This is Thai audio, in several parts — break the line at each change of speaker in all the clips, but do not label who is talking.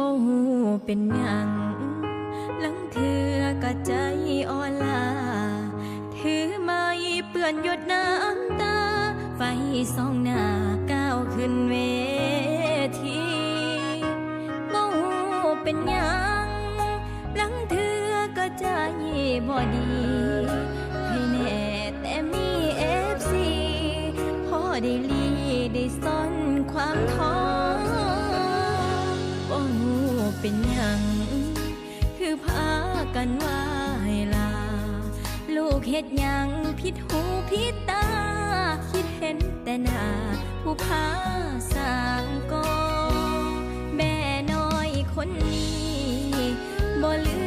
โมโหเป็นยังลังเธอกะใจอ่อนลา ถือไม่เปื่อนหยดน้ำตา ไฟส่องหน้าก้าวขึ้นเวทีโมโหเป็นยังลังเธอกะใจบ่ดี เป็นยัง คือพากันว่าให้ลา ลูกเฮ็ดยังผิดหูผิดตา คิดเห็นแต่หนาผู้พาสางกอแม่น้อยคนนี้บ่ลื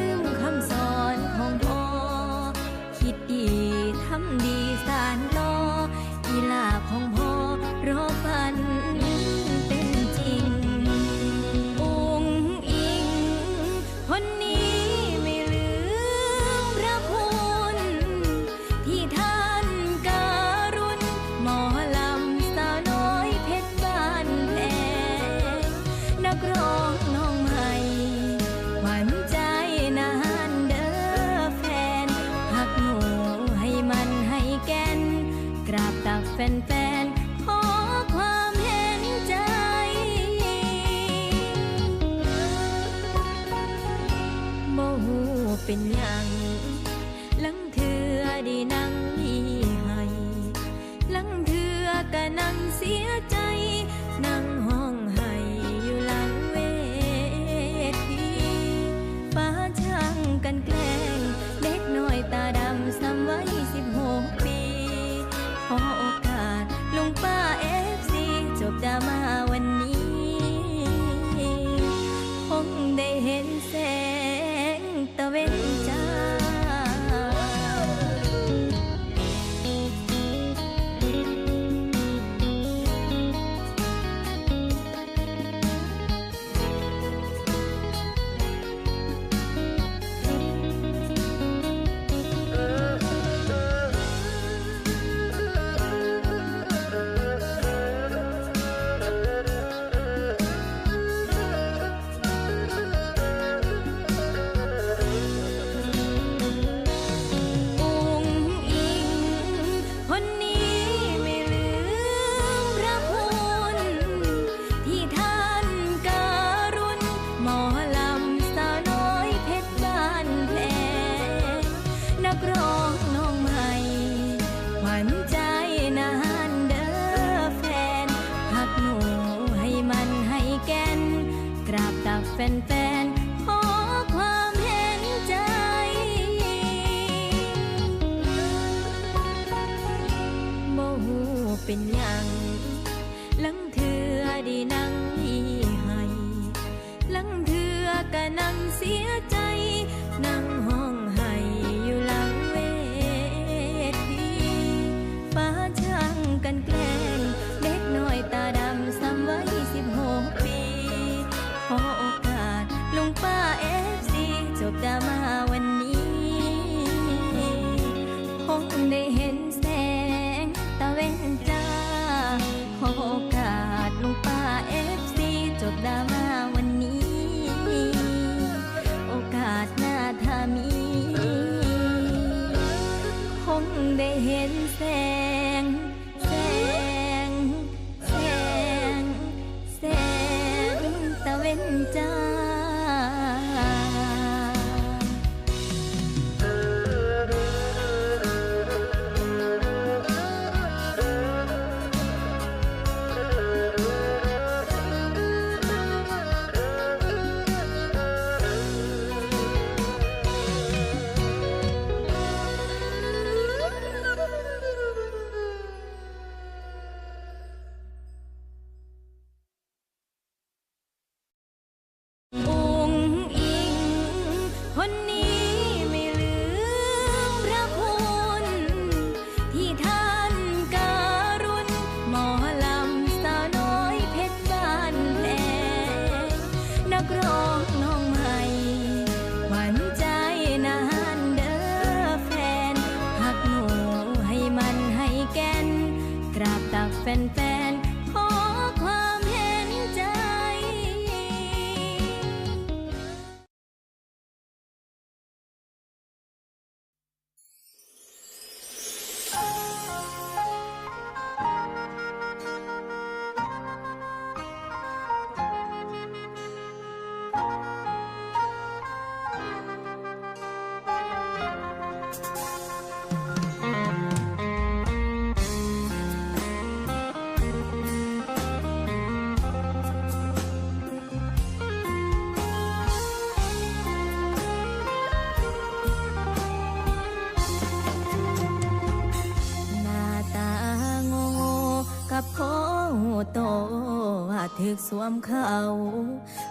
สวมเขา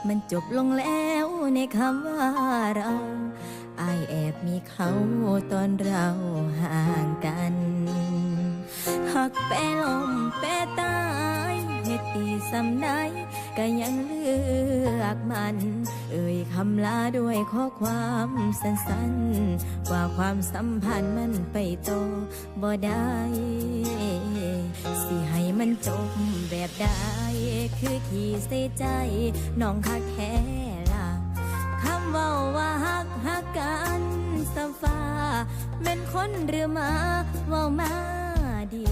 มันจบลงแล้วในคำว่าเราอายแอบมีเขาตอนเราห่างกัน หักแปรลมแปรตายเหตุตีสำไหนก็ยังเลือกมัน เอ่ยคำลาด้วยข้อความสั้นๆ ว่าความสัมพันธ์มันไปต่อบ่ได้ สิให้มันจบแบบใดคือที่เสียใจน้องคักแค่ล่ะคำว่าว่าฮักฮักกันสฟ้าเป็นคนหรือมาว่ามาดี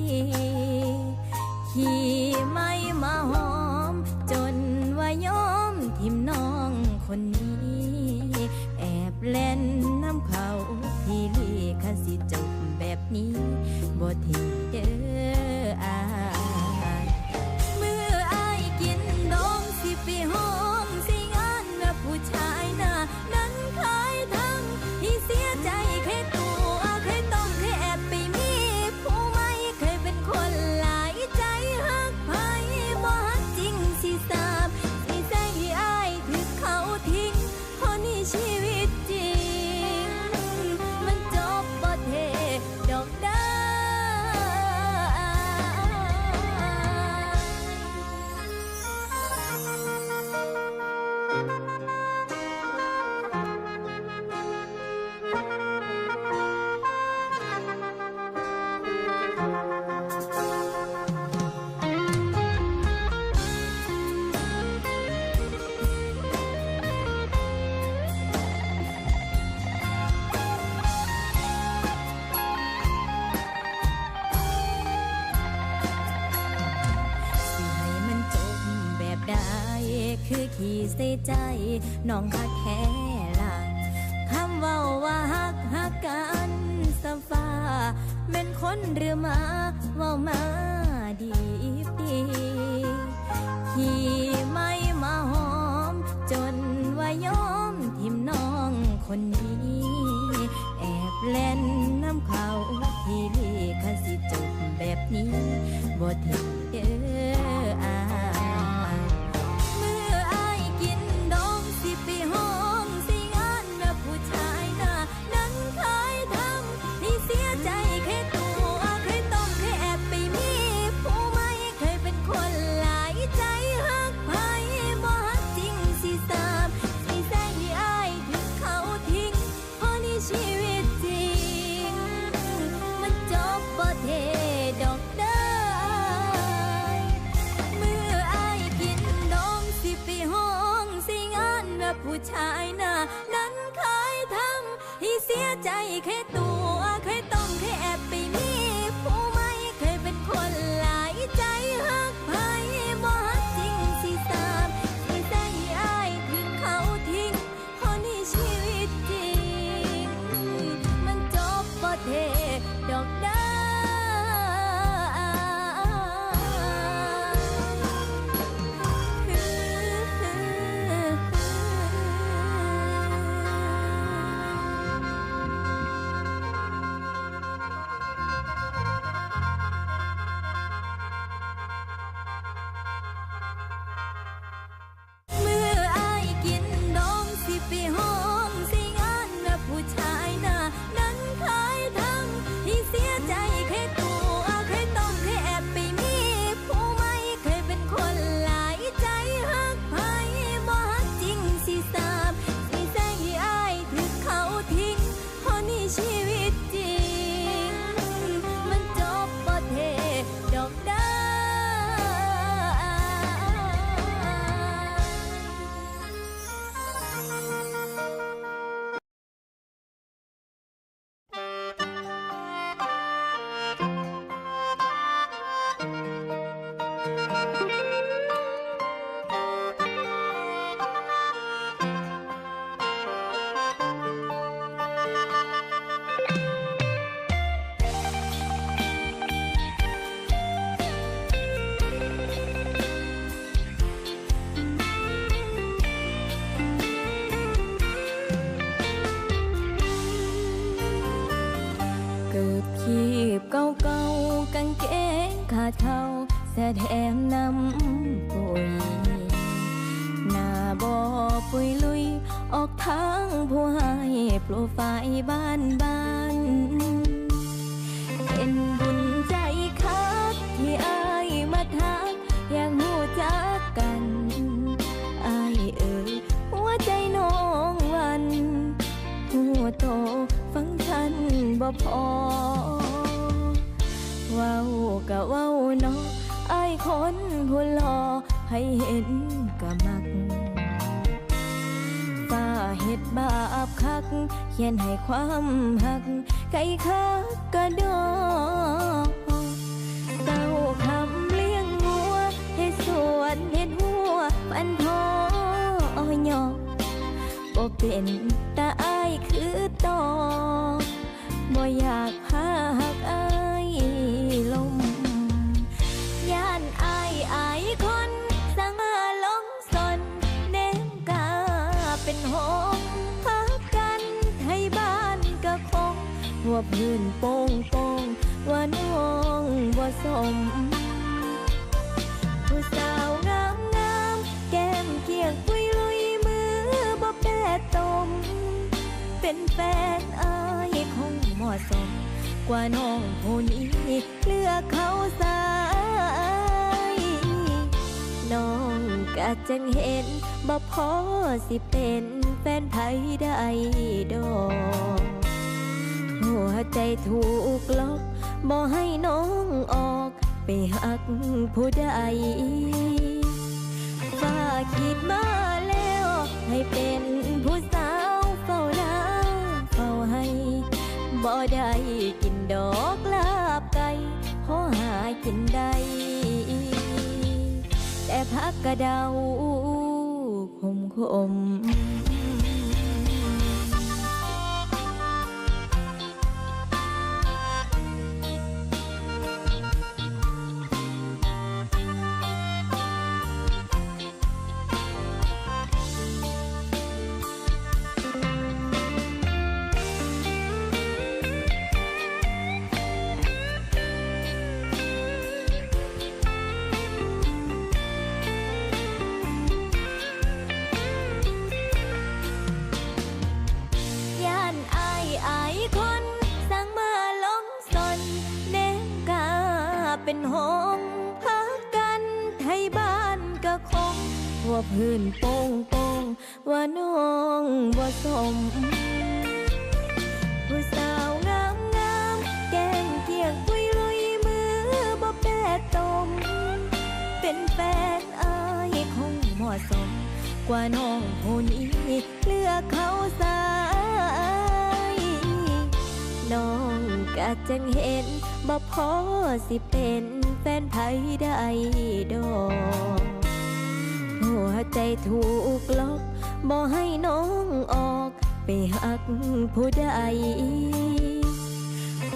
ดีขี่ไม่มาหอม จนว่ายอมทิมน้องคนนี้ แอบเล่นน้ำเขาพี่ลีคันสิจบแบบนี้บ่ทิ้ง สียใจน้องคักแค่ล่ะคำว่าว่าฮักฮักกันสฟ้าเป็นคนหรือมาว่ามาดีดีขี่ไม่มาหอม จนว่ายอมทิมน้องคนนี้ แอบเล่นน้ำเขาที่ลีคัสิจบแบบนี้บ่ทิ้เด้ออา โตฟังฉันบ่พอเว้ากะเว้าเนาะอายคนผู้หล่อให้เห็นกะมักป้าเฮ็ดบาปคัก เขียนให้ความหัก ไก่คักกะดอกเต้าคำเลี้ยงงัวเฮ็ดสวนเฮ็ดหัวปันทออ้อยอบ่เป็นตาอายคือ ต่อบ่อยากพาหักอายลมย่านอายอายคนสังอาลงสนเน้นกาเป็นหงพักกันไทยบ้านก็คงว่าพื้นโป่งโป่งว่าน้องบ่สม เป็นแฟนอายคงเหมาะสม กว่าน้องผู้นี้เลือกเขาสายน้องกะจังเห็นบ่พอสิเป็นแฟนไผได้ดอกหัวใจถูกล็อกบ่ให้น้องออกไปหักผู้ใดฟ้าคิดมาแล้วให้เป็น บ่ได้กินดอกลาบไก่ขอหากินได้ แต่พักกระเดาคมคม น้องผู้นี้เลือกเขาสายน้องกะจังเห็นบ่พอสิเป็นแฟนไผได้ดอกหัวใจถูกล็อกบ่ให้น้องออกไปหักผู้ใด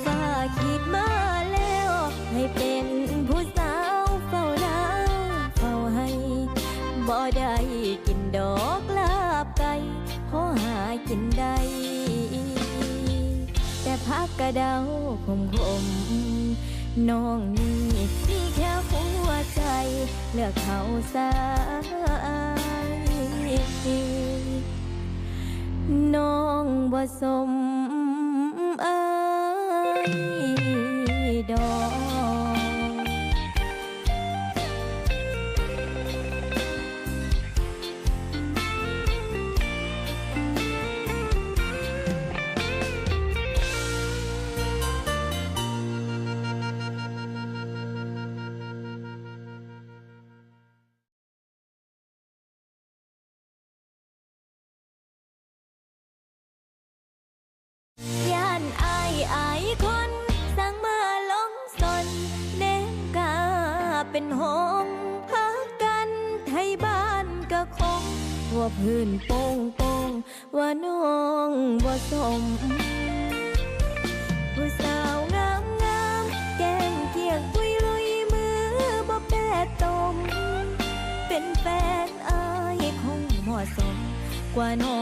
ฟ้าคิดมาแล้ว ให้เป็นผู้สาวเฝ้าน้าเฝ้าให้บ่ได้กิน อกลาบไก่พอหากินได้ แต่พักกระเดาคมคมน้องนี่มีแค่หัวใจ เลือกเขาซะ มก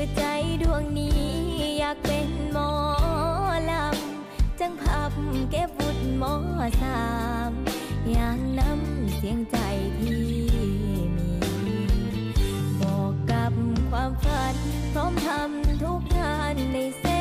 คือใจดวงนี้อยากเป็นหมอลำ จังพับเก็บวุฒิหมอสามอยากน้ำเสียงใจที่มี บอกกับความฝัน พร้อมทำทุกงานในเส้น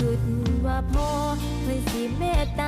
คิดว่าพอเพิ่สิเมตตา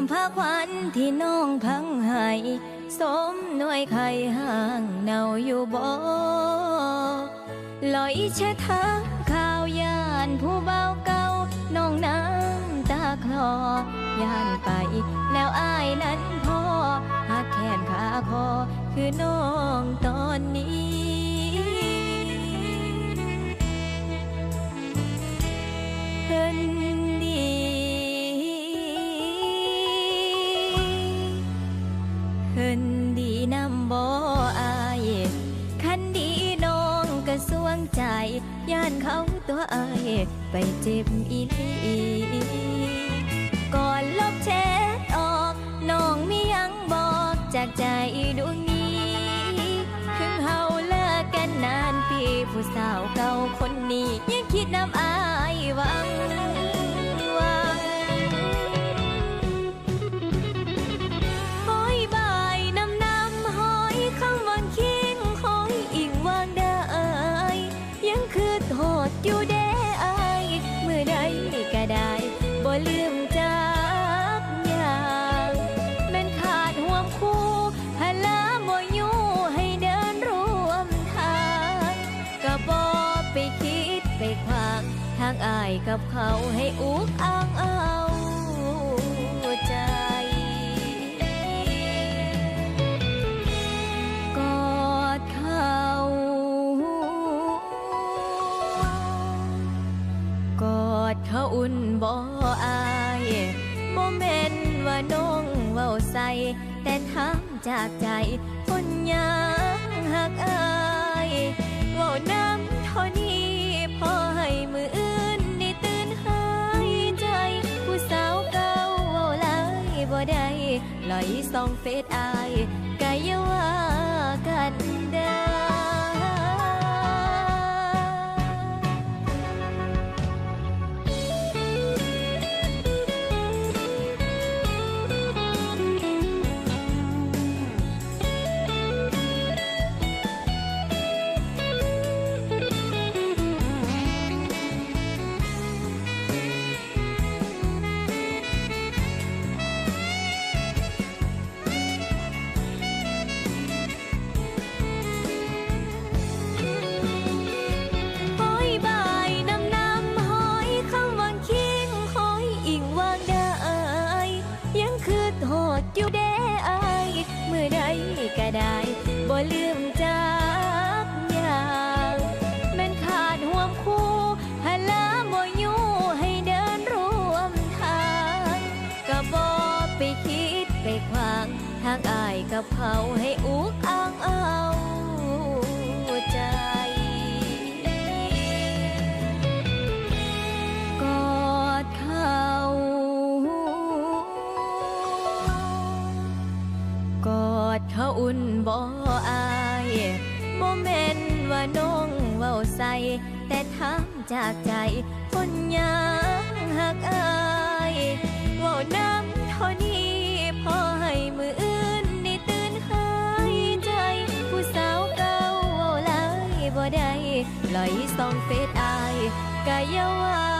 มผ้าควันที่น้องพังให้สมหน่วยไข่ห่างเน่าอยู่บ่ลอยเช็ดทางข่าวยานผู้เบาเก่าน้องน้ำตาคลอยานไป แล้วอายนั้นพอหากแขนขาคอคือน้องตอนนี้านเขาตัวอายไปเจ็บอีลี กับเขาให้อุกอ้างเอาใจ กอดเขากอดเขาอุ่นบ่อายบ่แม่นว่าน้องเว้าใส่แต่ถามจากใจคนยัง ดเขาอุ่นบ่อายบ่แม่นว่าน้องเว้าใส่แต่ถามจากใจ คนยังหักอายเว้าน้ำเท่านี้พอให้มืออื่นได้ตื่นหายใจ ผู้สาวเก่าเว้าลายบ่ได้ลอยส่องเฟซอายกะยาว่า